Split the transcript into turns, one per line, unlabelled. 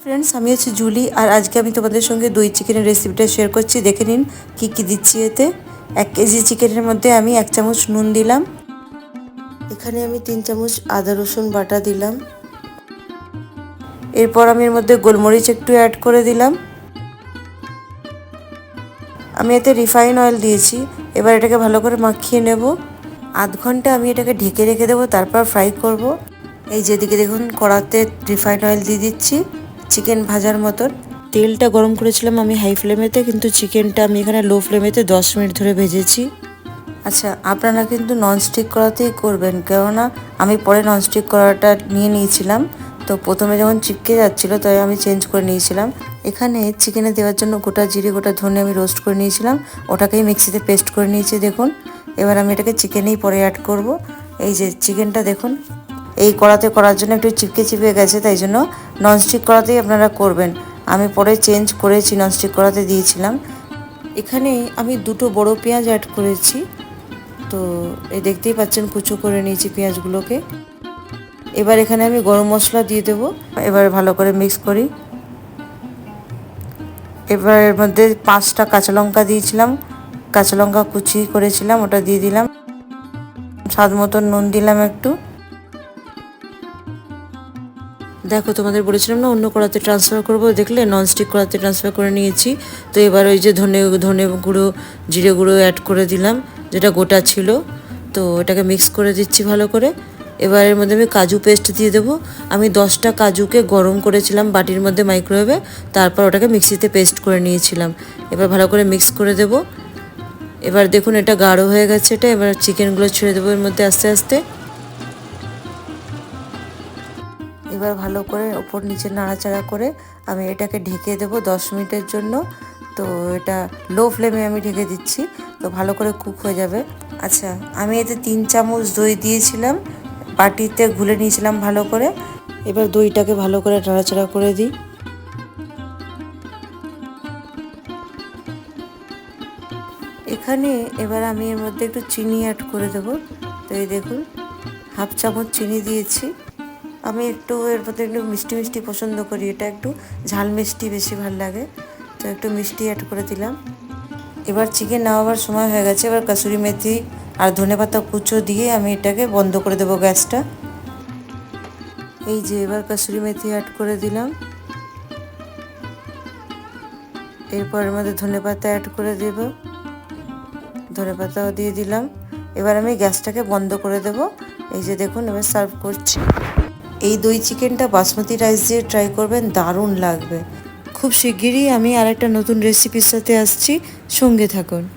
Friends আমি হচ্ছে Julie আর আজকে আমি তোমাদের সঙ্গে দই চিকেনের রেসিপিটা শেয়ার করছি। দেখে নিন কি কি দিচ্ছি এতে। এক কেজি চিকেনের মধ্যে আমি এক চামচ নুন দিলাম। এখানে আমি তিন চামচ আদা, রসুন বাটা দিলাম। এরপর আমি এর মধ্যে গোলমরিচ একটু অ্যাড করে দিলাম। আমি এতে রিফাইন অয়েল দিয়েছি। এবার এটাকে ভালো করে মাখিয়ে নেব। আধ ঘণ্টা আমি এটাকে ঢেকে রেখে দেবো, তারপর ফ্রাই করব। এই যেদিকে দেখুন, কড়াতে রিফাইন অয়েল দিয়ে দিচ্ছি। চিকেন ভাজার মতন। তেলটা গরম করেছিলাম আমি হাই ফ্লেমেতে কিন্তু চিকেনটা আমি এখানে লো ফ্লেমেতে দশ মিনিট ধরে ভেজেছি। আচ্ছা আপনারা কিন্তু ননস্টিক করাতেই করবেন, কেননা আমি পরে ননস্টিক করাটা নিয়ে নিয়েছিলাম। তো প্রথমে যখন চিপকে যাচ্ছিল, তাই আমি চেঞ্জ করে নিয়েছিলাম। এখানে চিকেনে দেওয়ার জন্য গোটা জিরে, গোটা ধনে আমি রোস্ট করে নিয়েছিলাম। ওটাকেই মিক্সিতে পেস্ট করে নিয়েছি, দেখুন। এবার আমি এটাকে চিকেনেই পরে অ্যাড করব। এই যে চিকেনটা দেখুন এই কড়াতে করার জন্য একটু চিপকে চিপকে গেছে, তাই জন্য ননস্টিক কড়াতেই আপনারা করবেন। আমি পরে চেঞ্জ করেছি ননস্টিক কড়াতে দিয়েছিলাম। এখানে আমি দুটো বড় পেঁয়াজ অ্যাড করেছি। তো এই দেখতেই পাচ্ছেন কুচো করে নিয়েছি পেঁয়াজগুলোকে। এবার এখানে আমি গরম মশলা দিয়ে দেবো। এবার ভালো করে মিক্স করি। এবার এর মধ্যে পাঁচটা কাঁচা লঙ্কা দিয়েছিলাম। কাঁচা লঙ্কা কুচি করেছিলাম, ওটা দিয়ে দিলাম। স্বাদ মতন নুন দিলাম একটু। দেখো, তোমাদের বলেছিলাম না, অন্য কড়াতে ট্রান্সফার করব, দেখলে ননস্টিক কড়াতে ট্রান্সফার করে নিয়েছি। তো এবার ওই যে ধনে ধনে গুঁড়ো, জিরে গুঁড়ো অ্যাড করে দিলাম, যেটা গোটা ছিল। তো এটাকে মিক্স করে দিচ্ছি ভালো করে। এবার এর মধ্যে আমি কাজু পেস্ট দিয়ে দেবো। আমি দশটা কাজুকে গরম করেছিলাম বাটির মধ্যে মাইক্রোওয়েভে তারপর ওটাকে মিক্সিতে পেস্ট করে নিয়েছিলাম। এবার ভালো করে মিক্স করে দেব। এবার দেখুন, এটা গাঢ় হয়ে গেছে এটা, এবার চিকেনগুলো ছেড়ে দেবো এর মধ্যে আস্তে আস্তে। এবার ভালো করে ওপর নিচে নাড়াচাড়া করে আমি এটাকে ঢেকে দেবো দশ মিনিটের জন্য। তো এটা লো ফ্লেমে আমি ঢেকে দিচ্ছি। তো ভালো করে কুক হয়ে যাবে। আচ্ছা আমি এতে তিন চামচ দই দিয়েছিলাম। বাটিতে গুলে নিয়েছিলাম ভালো করে। এবার দইটাকে ভালো করে নাড়াচাড়া করে দিই। এখানে এবার আমি এর মধ্যে একটু চিনি অ্যাড করে দেবো। তো এই দেখুন, হাফ চামচ চিনি দিয়েছি। আমি একটু এর মধ্যে একটু মিষ্টি মিষ্টি পছন্দ করি। এটা একটু ঝাল মিষ্টি বেশি ভালো লাগে। তো একটু মিষ্টি অ্যাড করে দিলাম। এবার চিকেন নামাবার সময় হয়ে গেছে। এবার কাসুরি মেথি আর ধনে পাতা কুচো দিয়ে আমি এটাকে বন্ধ করে দেবো গ্যাসটা। এই যে এবার কাসুরি মেথি অ্যাড করে দিলাম। এরপর এর মধ্যে ধনে পাতা অ্যাড করে দেব। ধনে পাতাও দিয়ে দিলাম। এবার আমি গ্যাসটাকে বন্ধ করে দেব। এই যে দেখুন, এবার সার্ভ করছি। এই দই চিকেনটা বাসমতি রাইস দিয়ে ট্রাই করবেন, দারুণ লাগবে। খুব শিগগিরই আমি আরেকটা নতুন রেসিপির সাথে আসছি, সঙ্গে থাকুন।